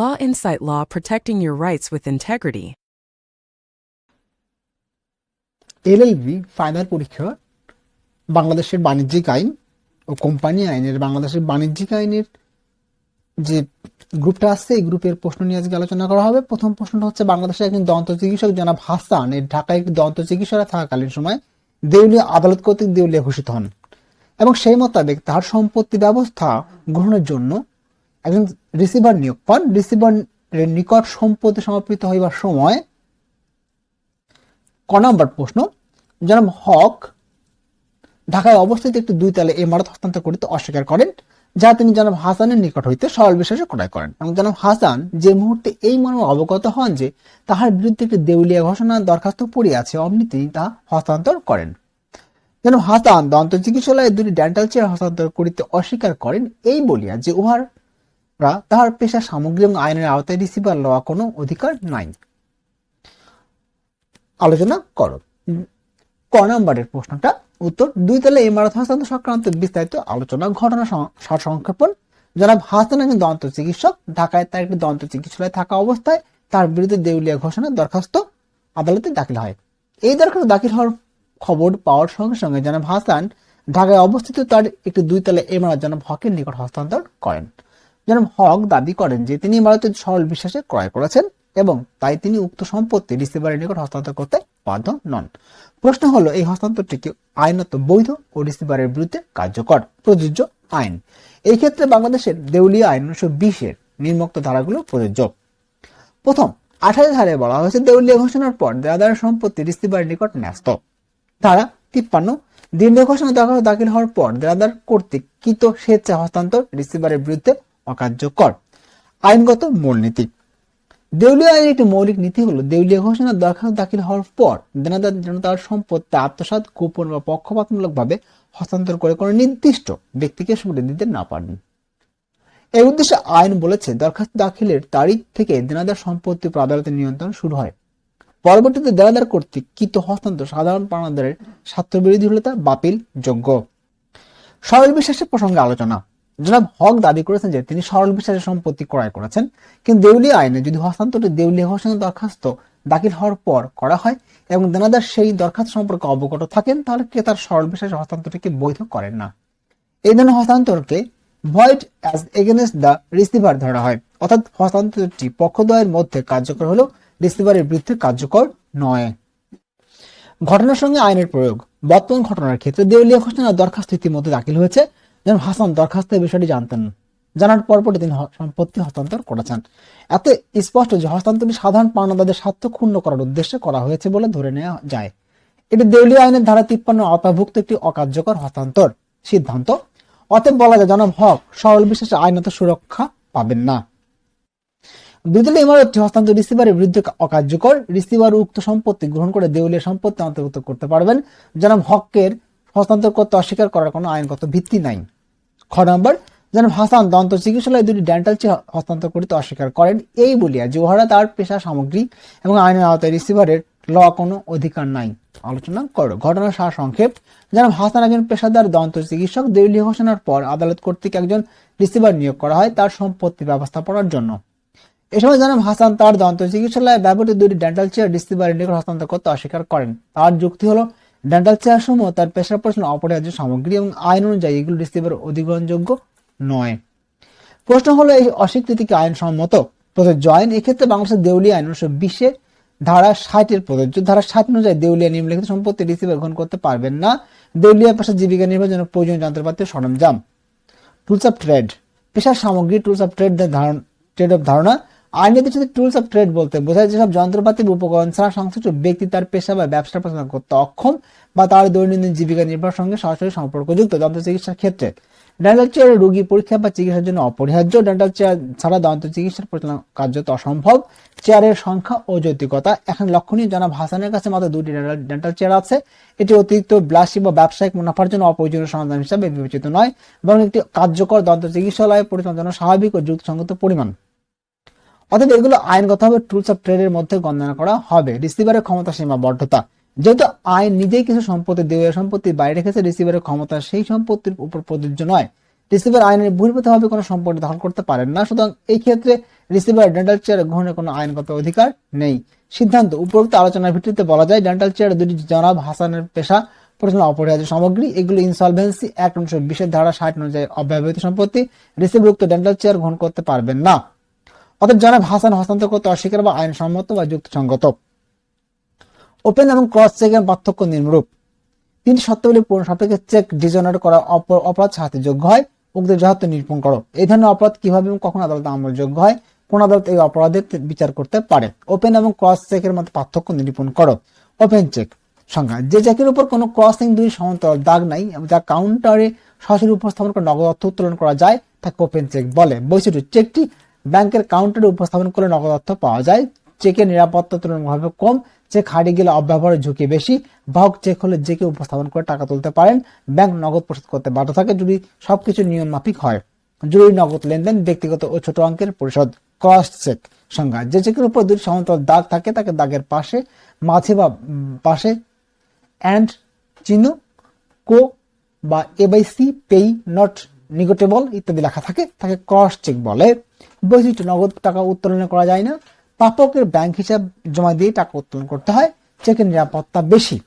Law Insight Law Protecting Your Rights with Integrity. LLB final পরীক্ষা, বাংলাদেশের বাণিজ্যিক আইন ও কোম্পানি আইনের, বাংলাদেশের বাণিজ্যিক আইনের যে গ্রুপটা আছে এই গ্রুপের প্রশ্ন নিয়ে আজকে আলোচনা করা হবে প্রথম প্রশ্নটা হচ্ছে, বাংলাদেশের একজন দন্ত চিকিৎসক জনাব হাসান, এর ঢাকায় একটি দন্ত চিকিৎসক থাকাকালীন সময় দেউলিয়া আদালত কর্তৃক দেউলিয়া ঘোষিত হন এবং সেই মোতাবেক তার সম্পত্তি ব্যবস্থা গ্রহণের জন্য একজন রিসিভার নিয়োগ। পান রিসিভারের নিকট সম্পত্তি সমর্পিত হইবার সময় ক নম্বর প্রশ্ন, জনাব হক ঢাকায় অবস্থিত একটি দুই তলে ইমারত হস্তান্তর করিতে অস্বীকার করেন, যা তিনি জনাব হাসানের নিকট হইতে সরল বিশ্বাসে ক্রয় করেন। এবং জনাব হাসান যে মুহূর্তে এই মর্মে অবগত হন যে তাহার বিরুদ্ধে একটি দেউলিয়া ঘোষণা দরখাস্ত পড়িয়াছে অমনি তিনি তা হস্তান্তর করেন। যেন হাসান দন্ত চিকিৎসালয়ে দুটি ডেন্টাল চেয়ার হস্তান্তর করিতে অস্বীকার করেন, এই বলিয়া যে উহারা তাহার পেশা সামগ্রী এবং আইনের আওতায় রিসিভার লওয়া কোনো অধিকার নাই। আলোচনা করো। ক নম্বরের প্রশ্নটা। উত্তর, দুই তলে ইমারত হস্তান্তর সংক্রান্ত বিস্তারিত আলোচনা, ঘটনা সং- সারসংক্ষেপণ। জনাব হাসান একজন দন্ত চিকিৎসক, ঢাকায় তার একটি দন্ত চিকিৎসালয়ে থাকা অবস্থায় তার বিরুদ্ধে দেউলিয়া ঘোষণার দরখাস্ত আদালতে দাখিল হয়। এই দরখাস্ত দাখিল হওয়ার খবর পাওয়ার সঙ্গে সঙ্গে জনাব হাসান ঢাকায় অবস্থিত তার একটি দুই তলে ইমারত জনাব হকের নিকট হস্তান্তর করেন। জনাব হক দাবি করেন যে তিনি ইমারতের সরল বিশ্বাসে ক্রয় করেছেন এবং তাই তিনি উক্ত সম্পত্তি রিসিভারের নিকট হস্তান্তর করতে বাধ্য নন। প্রশ্ন হলো, এই হস্তান্তরটি কি আইনত বৈধ ও রিসিভারের বিরুদ্ধে কার্যকর প্রযোজ্য আইন? এই ক্ষেত্রে বাংলাদেশের দেউলিয়া আইন উনিশশো বিশের নির্মুক্ত ধারাগুলো প্রযোজ্য। প্রথম আঠাশ ধারে বলা হয়েছে দেউলিয়া ঘোষণার পর দেওয়াদার সম্পত্তি রিসিভারের নিকট ন্যস্ত। ধারা তিপ্পান্ন, দীর্ঘ ঘোষণা দাখিল হওয়ার পর দেওয়াদার কর্তৃক কৃত স্বেচ্ছা হস্তান্তর রিসিভারের বিরুদ্ধে অকার্যকর। আইনগত মূলনীতি। দেউলিয়া আইনের একটি মৌলিক নীতি হলো, দেউলিয়া ঘোষণা দরখাস্ত দাখিল হওয়ার পর দেনাদার যেন তার সম্পত্তি, আত্মসাৎ গোপন বা পক্ষপাতমূলকভাবে হস্তান্তর করে কোনো নির্দিষ্ট ব্যক্তিকে সুবিধা দিতে না পারেন। এই উদ্দেশ্যে আইন বলেছে, দরখাস্ত দাখিলের তারিখ থেকে দেনাদার সম্পত্তি আদালতের নিয়ন্ত্রণ শুরু হয়। পরবর্তীতে দেনাদার কর্তৃক কৃত হস্তান্তর সাধারণ পাওনাদারের স্বার্থবিরোধী হলে তা বাতিল যোগ্য সরল বিশ্বাসের প্রসঙ্গে আলোচনা। জনাব হক দাবি করেছেন যে তিনি সরল বিশ্বাসের সম্পত্তি ক্রয় করেছেন, কিন্তু দেউলিয়া আইনে যদি হস্তান্তরটি দেউলিয়া ঘোষণা দরখাস্ত দাখিল হওয়ার পর করা হয় এবং দেনাদার সেই দরখাস্ত সম্পর্কে অবগত থাকেন, তাহলে ক্রেতার সরল বিশ্বাসের হস্তান্তরটিকে বৈধ করেন না। এই ধরনের হস্তান্তরকে void as against the receiver ধরা হয়। অর্থাৎ হস্তান্তরটি পক্ষদ্বয়ের মধ্যে কার্যকর হলেও রিসিভারের বিরুদ্ধে কার্যকর নয়। ঘটনার সঙ্গে আইনের প্রয়োগ। বর্তমান ঘটনার ক্ষেত্রে দেউলিয়া ঘোষণা দরখাস্ত ইতিমধ্যে দাখিল হয়েছে। যেন হাসান দরখাস্তের বিষয়টি জানতেন। জানার পরপরই তিনি সম্পত্তি হস্তান্তর করেছেন। এত স্পষ্ট যে হস্তান্তরটি সাধারণ পাওনাদারদের স্বার্থ ক্ষুণ্ণ করার উদ্দেশ্যে করা হয়েছে বলে ধরে নেওয়া যায়। এটি দেউলিয়া আইনের ধারা তিপ্পান্ন আওতাভুক্ত একটি অকার্যকর হস্তান্তর সিদ্ধান্ত। অতএব বলা যায়, জনাব হক, সরল বিশেষে আইনত সুরক্ষা পাবেন না। দুদলে ইমারতটি হস্তান্তর রিসিভারের বিরুদ্ধে অকার্যকর। রিসিভার উক্ত সম্পত্তি গ্রহণ করে দেউলিয়া সম্পত্তি অন্তর্ভুক্ত করতে পারবেন। জনাব হকের হস্তান্তর করতে অস্বীকার করার কোনো আইনগত ভিত্তি নাই। খ নম্বর, যেন হাসান দন্ত চিকিৎসালয়ে দুটি ডেন্টাল হস্তান্তর করিতে অস্বীকার করেন, এই বলিয়া যে উহারা তার পেশা, সামগ্রী এবং আইনের আওতায় রিসিভারের ল কোনো অধিকার নাই। আলোচনা করো। ঘটনার সার সংক্ষেপ জনাব হাসান একজন পেশাদার দন্ত চিকিৎসক দেউলিয়া ঘোষণার পর আদালত কর্তৃক একজন রিসিভার নিয়োগ করা হয় তার সম্পত্তি ব্যবস্থাপনার জন্য। এ সময় জনাব হাসান তার দন্ত চিকিৎসালয়ে ব্যবহৃত দুটি ডেন্টাল চেয়ার রিসিভারের নিকট হস্তান্তর করতে অস্বীকার করেন। তার যুক্তি হলো ডেন্টাল চেয়ার সমূহ তার পেশার প্রশ্ন অপরিহার্য সামগ্রী এবং আইন অনুযায়ী এগুলো রিসিভার অধিগ্রহণযোগ্য নয়। প্রশ্ন হলো, এই অস্বীকৃতিকে আইন সম্মত প্রযোজ্য আইন এক্ষেত্রে বাংলাদেশের দেউলিয়া আইন উনিশশো বিশে ধারা ষাটের প্রযোজ্য। ধারা ষাট অনুযায়ী দেউলিয়া নিম্নলিখিত সম্পত্তি রিসিভার গ্রহণ করতে পারবেন না। দেউলিয়া পেশা জীবিকা নির্বাহের জন্য প্রয়োজনীয় যন্ত্রপাতি সরঞ্জাম। Tools of trade. পেশার সামগ্রী tools of trade trade of ধারণা আইনের সাথে টুলস অফ ট্রেড বলতে বোঝায় যেসব যন্ত্রপাতি বা উপকরণ ছাড়া সংশ্লিষ্ট ব্যক্তি তার পেশা বা ব্যবসা পরিচালনা করতে অক্ষম বা তার দৈনন্দিন জীবিকা নির্বাহের সঙ্গে সরাসরি সম্পর্কযুক্ত দন্ত চিকিৎসার ক্ষেত্রে। ডেন্টাল চেয়ার রোগী পরীক্ষা বা চিকিৎসার জন্য অপরিহার্য ডেন্টাল চেয়ার ছাড়া দন্ত চিকিৎসার পরিচালনা কার্যত অসম্ভব। চেয়ারের সংখ্যা ও যৌতিকতা। এখন লক্ষণীয় জনাব হাসানের কাছে মাত্র দুটি ডেন্টাল চেয়ার আছে। এটি অতিরিক্ত ব্লাসি বা ব্যবসায়িক মুনাফার জন্য অপ্রয়োজনীয় সরঞ্জাম হিসাবে বিবেচিত নয়, বরং একটি কার্যকর দন্ত চিকিৎসালয় পরিচালনার জন্য স্বাভাবিক ও যুক্তিসঙ্গত পরিমাণ। অতএব এগুলো আইনগতভাবে টুলস অফ ট্রেডের মধ্যে গণনা করা হবে। রিসিভারের ক্ষমতা সীমাবদ্ধতা। যেহেতু আইন নিজেই কিছু সম্পত্তি, দেওয়া সম্পত্তি বাইরে রেখেছে রিসিভারের ক্ষমতা সেই সম্পত্তির উপর প্রযোজ্য নয়। রিসিভার আইনের বহির্ভূতভাবে কোনো সম্পত্তি দখল করতে পারেন না, সুতরাং এই ক্ষেত্রে রিসিভার ডেন্টাল চেয়ার গ্রহণের কোনো আইনগত অধিকার নেই। সিদ্ধান্ত, উপরোক্ত আলোচনার ভিত্তিতে বলা যায় ডেন্টাল চেয়ার দুটি জনাব হাসানের পেশা পরিচালনা অপরিহার্য সামগ্রী, এগুলো ইনসলভেন্সি অ্যাক্ট উনিশশো বিশের ধারা ষাট অনুযায়ী অব্যবহৃত সম্পত্তি। রিসিভার উক্ত ডেন্টাল চেয়ার গ্রহণ করতে পারবেন না। অতএব জনাব হাসান হস্তান্তর করতে অস্বীকার বা আইনসম্মত বা যুক্তিসঙ্গত। ওপেন এবং ক্রস চেকের পার্থক্য নিম্নরূপ। তিনটি শর্তাবলী পূরণ সাপেক্ষে চেক ডিজনার করা অপরাধ সাথে যোগ্য হয়। উক্ত যথার্থ নিরূপণ করো। এই ধরনের অপরাধ কীভাবে এবং কখন আদালতে আমলযোগ্য হয়? কোন আদালত এই অপরাধের বিচার করতে পারে? ওপেন এবং ক্রস চেকের মধ্যে পার্থক্য নিরূপণ করো। ওপেন চেক সংখ্যা যে চেকের উপর কোনো ক্রসিং দুই সমান্তরাল দাগ নাই, এবং যা কাউন্টারে সরাসরি উপস্থাপন করে নগদ অর্থ উত্তোলন করা যায়, তাকে ওপেন চেক বলে। বৈশিষ্ট্য চেকটি ব্যাংকের কাউন্টারে উপস্থাপন করলে নগদ অর্থ পাওয়া যায়। চেকের নিরাপত্তা তুলনামূলকভাবে কম। চেক হারিয়ে গেলে অব্যবহারের ঝুঁকি বেশি। বাহক চেক হলে যে কেউ উপস্থাপন করে টাকা তুলতে পারেন। ব্যাংক নগদ পরিশোধ করতে বাধ্য থাকে যদি সবকিছু নিয়ম মাফিক হয়। জরুরি নগদ লেনদেন, ব্যক্তিগত ও ছোট অঙ্কের পরিশোধ। ক্রস চেক সংজ্ঞা। যে চেকের উপর দুটি সমান্তরাল দাগ থাকে, তাকে দাগের পাশে, মাঝে বা পাশে অ্যান্ড চিহ্ন কো বা A by C payee not negotiable ইত্যাদি লেখা থাকে, তাকে ক্রস চেক বলে। বৈশিষ্ট্য নগদ টাকা উত্তোলন করা যায় না। প্রাপকের ব্যাংক হিসাব জমা দিয়ে টাকা উত্তোলন করতে হয়। চেকের নিরাপত্তা বেশি।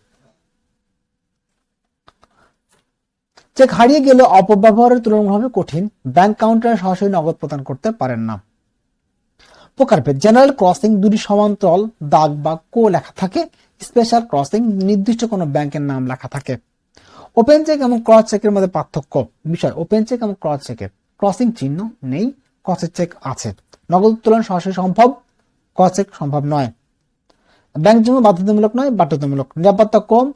চেক হারিয়ে গেলে অপব্যবহারের তুলনামূলকভাবে কঠিন। ব্যাংক কাউন্টারে সরাসরি নগদ প্রদান করতে পারেন না। প্রকারভেদ, জেনারেল ক্রসিং দুটি সমান্তরাল দাগ বা কো লেখা থাকে। স্পেশাল ক্রসিং, নির্দিষ্ট কোনো ব্যাংকের নাম লেখা থাকে। ওপেন চেক এবং ক্রস চেকের মধ্যে পার্থক্য। বিষয়, ওপেন চেক এবং ক্রস চেকের। ক্রসিং চিহ্ন নেই। ক্রসের চেক আছে। নগদ উত্তোলন সরাসরি সম্ভব? চেক সম্ভব নয়। ব্যাংক জমা বাধ্যতামূলক নয়, বাধ্যতামূলক। নিরাপত্তা কম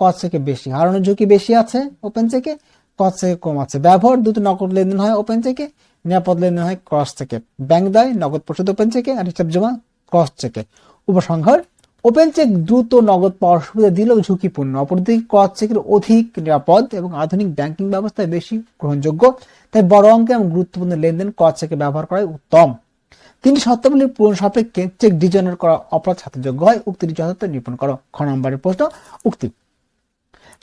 কস চেকে বেশি। হারানোর ঝুঁকি বেশি আছে ওপেন চেকে কস চেকে কম আছে। ব্যবহার দুটো নগদ লেনদেন হয় ওপেন চেকে নিরাপদ লেনদেন হয় ক্রস চেকে ব্যাংক দেয়, নগদ পরিশোধ ওপেন চেকে আর হিসাব জমা ক্রস চেকে উপসংহার ওপেন চেক দ্রুত নগদ পাওয়ার সুবিধা দিলেও ঝুঁকিপূর্ণ। অপরদিকে ক্রস চেকের অধিক নিরাপদ এবং আধুনিক ব্যাংকিং ব্যবস্থায় বেশি গ্রহণযোগ্য। তাই বড় অঙ্কে এবং গুরুত্বপূর্ণ লেনদেন ক্রস চেকে ব্যবহার করাই উত্তম। তিনটি শর্তাবলীর পূরণ সাপেক্ষে চেক ডিজনার করা অপরাধ সাথেযোগ্য হয়। উক্তিটি যথার্থ নিরূপণ করো। খ নম্বরের প্রশ্ন, উক্তি।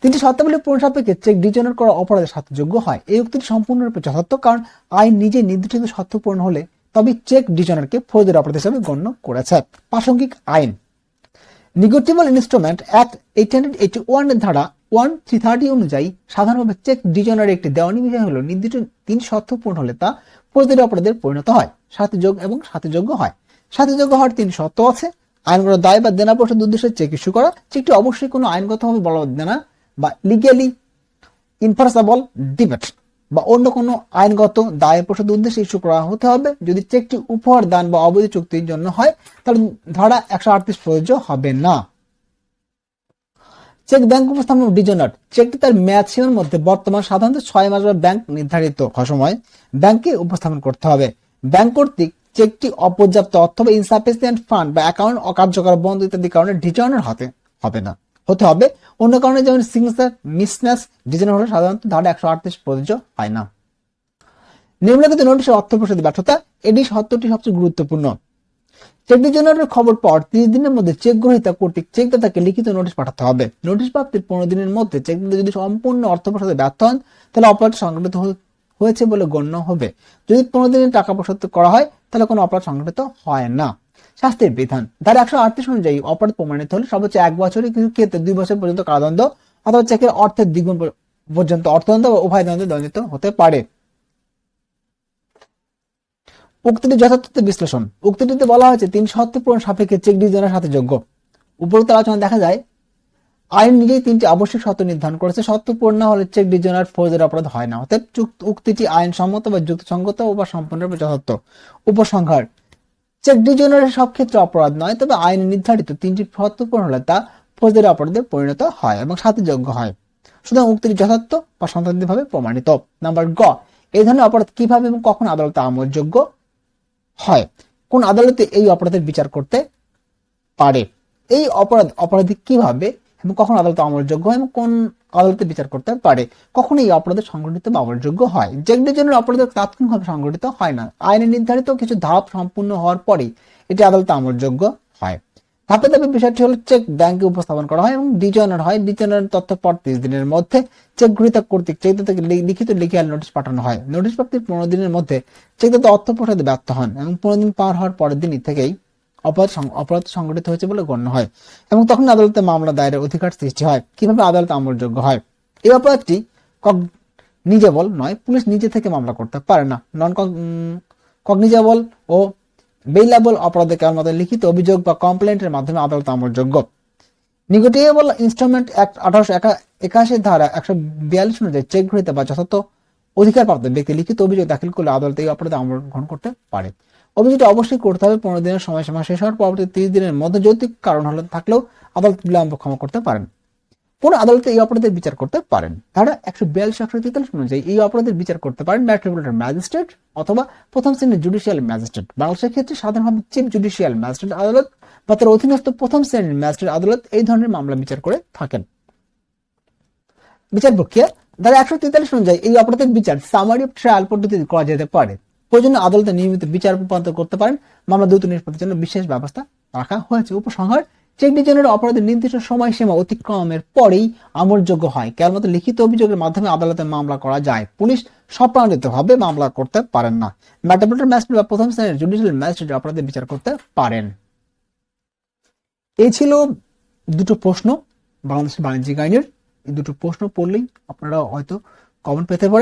তিনটি শর্তাবলী পূরণ সাপেক্ষে চেক ডিজনার করা অপরাধের সাথেযোগ্য হয়। এই উক্তিটি সম্পূর্ণরূপে যথার্থ কারণ আইন নিজে নির্দিষ্ট শর্ত পূরণ হলে তবে চেক ডিজনারকে ফৌজের অপরাধ হিসেবে গণ্য করেছে। প্রাসঙ্গিক আইন। Negotiable instrument act eight hundred eighty ওয়ানের ধারা ওয়ান থ্রি থার্টি অনুযায়ী সাধারণভাবে চেক ডিজনারের একটি দেওয়ানি বিষয় হলো নির্দিষ্ট তিন শর্ত পূরণ হলে তা প্রতিটি অপরাধের পরিণত হয় সাথেযোগ এবং সাথে যোগ্য হয়। সাথে যোগ্য হওয়ার তিন শর্ত আছে। আইনগত দায় বা দেনা পরিশোধ উদ্দেশ্যে চেক ইস্যু করা চেকটি অবশ্যই কোনো আইনগতভাবে বলবৎ দেনা বা লিগ্যালি ইনফার্সেবল ডিবেট বা অন্য কোনো আইনগত দায় পরিশোধ উদ্দেশ্যে ইস্যু করা হতে হবে। যদি চেকটি উপহার দান বা অবৈধ চুক্তির জন্য হয়, তাহলে ধারা একশো আটত্রিশ প্রযোজ্য হবে না। চেক ব্যাংক উপস্থাপন ডিজনার চেকটি তার মেয়াদ সীমার মধ্যে বর্তমান সাধারণত ছয় মাস বা ব্যাংক নির্ধারিত সময় ব্যাংকে উপস্থাপন করতে হবে। ব্যাংক কর্তৃক চেকটি অপর্যাপ্ত অর্থ বা ইনসাফিসিয়েন্ট ফান্ড বা অ্যাকাউন্ট অকার্যকর বন্ধ ইত্যাদি কারণে ডিজনার হতে হবে না। হতে হবে। অন্য কারণে যেমন সিগনেচার মিসম্যাচ ডিজাইন হলে, সাধারণত ধারা একশো আটত্রিশ প্রযোজ্য হয় না। নিম্নলিখিত নোটিশের অর্থ পরিশোধের ব্যর্থতা, এটি সত্যটি সবচেয়ে গুরুত্বপূর্ণ। চেক ডিজনারের খবর পর তিরিশ দিনের মধ্যে চেক গ্রহীতা কর্তৃক চেকদাতাকে লিখিত নোটিশ পাঠাতে হবে। নোটিশ প্রাপ্তির পনেরো দিনের মধ্যে চেকদাতা যদি সম্পূর্ণ অর্থ পরিশোধে ব্যর্থ হন, তাহলে অপরাধ সংঘটিত হয়েছে বলে গণ্য হবে। যদি পনেরো দিনের টাকা পরিশোধ করা হয়, তাহলে কোনো অপরাধ সংঘটিত হয় না। শাস্তির বিধান। ধারা একশো আটত্রিশ অনুযায়ী অপরাধ প্রমাণিত হলে সর্বোচ্চ এক বছরের ক্ষেত্রে দুই বছর পর্যন্ত কারাদণ্ড অথবা চেকের অর্থের দ্বিগুণ পর্যন্ত অর্থদণ্ড বা উভয় দণ্ডে দণ্ডিত হতে পারে। উক্তিটি যথার্থ বিশ্লেষণ। উক্তিটিতে বলা হয়েছে, তিন শর্ত পূরণ সাপেক্ষে চেক ডিজনের সাথে যোগ্য। উপরোক্ত আলোচনা দেখা যায়, আইন নিজেই তিনটি আবশ্যিক শর্ত নির্ধারণ করেছে। শর্ত পূর্ণ না হলে চেক ডিজনার ফৌজের অপরাধ হয় না। চুক্ত- উক্তিটি আইনসম্মত বা যুক্তিসঙ্গত বা সম্পূর্ণরূপে যথার্থ। উপসংহার চেক ডিজনারের সব ক্ষেত্রে অপরাধ নয়, তবে আইনে নির্ধারিত তিনটি শর্ত হলে তা ফৌজদারি অপরাধে পরিণত হয় এবং সাথীযোগ্য হয়। সুতরাং উক্তিটি যথার্থ বা সন্তানভাবে প্রমাণিত। নাম্বার গ, এই ধরনের অপরাধ কীভাবে এবং কখন আদালতে আমলযোগ্য হয়? কোন আদালতে এই অপরাধের বিচার করতে পারে? এই অপরাধ, অপরাধী কীভাবে এবং কখন আদালতে আমলযোগ্য এবং কোন আদালতে বিচার করতে পারে। কখন এই অপরাধের সংগঠিত বা আমলযোগ্য হয়। যেগুলির জন্য অপরাধের তাৎক্ষণিকভাবে সংগঠিত হয় না। আইনে নির্ধারিত কিছু ধাপ সম্পূর্ণ হওয়ার পরেই এটি আদালতে আমলযোগ্য হয়। ধাপে ধাপে বিষয়টি হলো চেক ব্যাংকে উপস্থাপন করা হয় এবং ডিজনার হয়। ডিজনার তথ্য পর তিরিশ দিনের মধ্যে চেক গ্রহীতা কর্তৃক চেকদাতা থেকে লি- লিখিত লিখিয়াল নোটিশ পাঠানো হয়। নোটিশ প্রাপ্তির পনেরো দিনের মধ্যে চেকদাতা অর্থ প্রসাদে ব্যর্থ হন এবং পনেরো দিন পার হওয়ার পরের দিনই থেকেই অপরাধ অপরাধ সংঘটিত হয়েছে বলে গণ্য হয়। এবং তখন আদালতে মামলা দায়েরের অধিকার সৃষ্টি হয়। কীভাবে আদালত আমলযোগ্য হয়? এই অপরাধটি কগনিজেবল নয়, পুলিশ নিজে থেকে মামলা করতে পারে না। নন কগনিজেবল ও বেইলাবল অপরাধে কেবলমাত্র লিখিত অভিযোগ বা কমপ্লেন্টের মাধ্যমে আদালত আমলযোগ্য। নিগোটিয়েবল ইনস্ট্রুমেন্ট অ্যাক্ট আঠারোশো একা একাশি ধারা একশো বিয়াল্লিশ অনুযায়ী চেক গ্রহীতা বা যথাযথ অধিকারপ্রাপ্ত ব্যক্তি লিখিত অভিযোগ দাখিল করলে আদালত এই অপরাধে আমল গ্রহণ করতে পারে। অভিযোগটি অবশ্যই করতে হবে, পনেরো দিনের সময়সীমা শেষ হওয়ার পরবর্তী তিরিশ দিনের মধ্যে যৌক্তিক কারণ হলে থাকলেও আদালত বিলম্ব ক্ষমা করতে পারেন। কোন আদালতে এই অপরাধের বিচার করতে পারেন। ধারা একশো বিয়াল্লিশ, একশো তেতাল্লিশ অনুযায়ী এই অপরাধের বিচার করতে পারেন মেট্রোপলিটন ম্যাজিস্ট্রেট অথবা প্রথম শ্রেণির জুডিশিয়াল ম্যাজিস্ট্রেট। বাংলাদেশের ক্ষেত্রে সাধারণভাবে চিফ জুডিশিয়াল ম্যাজিস্ট্রেট আদালত বা তার অধীনস্থ প্রথম শ্রেণির ম্যাজিস্ট্রেট আদালত এই ধরনের মামলা বিচার করে থাকেন। বিচার প্রক্রিয়া, ধারা একশো তেতাল্লিশ অনুযায়ী এই অপরাধের বিচার সামারি অফ ট্রায়াল পদ্ধতিতে করা যেতে পারে। প্রয়োজনে আদালতে নিয়মিত বিচার রূপান্তর করতে পারেন। মামলা দ্রুত নিষ্পত্তির জন্য বিশেষ ব্যবস্থা রাখা হয়েছে। উপসংহার, চেক ডিজনের অপরাধের নির্দিষ্ট সময়সীমা অতিক্রমের পরেই আমলযোগ্য হয়। কেবলমাত্র লিখিত অভিযোগের মাধ্যমে আদালতে মামলা করা যায়। পুলিশ স্বপ্রাণিতভাবে মামলা করতে পারেন না। মেট্রোপলিটন ম্যাজিস্ট্রেট বা প্রথম শ্রেণির জুডিশিয়াল ম্যাজিস্ট্রেট অপরাধের বিচার করতে পারেন। এই ছিল দুটো প্রশ্ন। বাংলাদেশের বাণিজ্যিক আইনের এই দুটো প্রশ্ন পড়লেই আপনারা হয়তো কমন পেতে পারেন।